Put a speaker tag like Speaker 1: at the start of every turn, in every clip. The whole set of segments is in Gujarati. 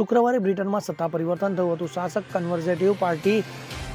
Speaker 1: શુક્રવારે બ્રિટનમાં સત્તા પરિવર્તન થયું હતું. શાસક કન્વર્ઝેટિવ પાર્ટી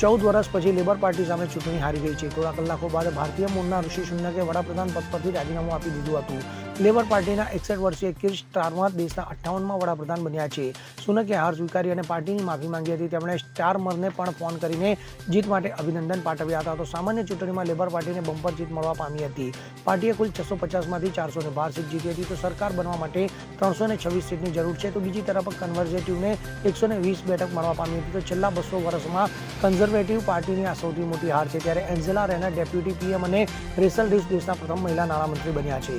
Speaker 1: ચૌદ વર્ષ પછી લેબર પાર્ટી સામે ચૂંટણી હારી ગઈ છે. થોડા કલાકો બાદ ભારતીય મૂળના ઋષિ સુનકે વડાપ્રધાન પદ પરથી રાજીનામું આપી દીધું હતું. લેબર પાર્ટીના એકસઠ વર્ષીય કિર સ્ટારમર દેશના અઠ્ઠાવનમાં વડાપ્રધાન બન્યા છે. સુનકે હાર સ્વીકારી અને પાર્ટીની માફી માંગી હતી. તેમણે સ્ટારમરને પણ ફોન કરીને જીત માટે અભિનંદન પાઠવ્યા હતા. તો સામાન્ય ચૂંટણીમાં લેબર પાર્ટીને બમ્પર જીત મળવા પામી હતી. પાર્ટીએ કુલ છસો પચાસમાંથી ચારસો ને બાર સીટ જીતી હતી. તો સરકાર બનવા માટે ત્રણસો ને છવ્વીસ સીટની જરૂર છે. તો બીજી તરફ કન્વર્ઝેટિવને એકસો ને વીસ બેઠક મળવા પામી હતી. તો છેલ્લા બસો વર્ષમાં કન્ઝર્વેટિવ પાર્ટીની આ સૌથી મોટી હાર છે. ત્યારે એન્જેલા રેના ડેપ્યુટી પીએમ અને રેસલ ડીસ દેશના પ્રથમ મહિલા નાણામંત્રી બન્યા છે.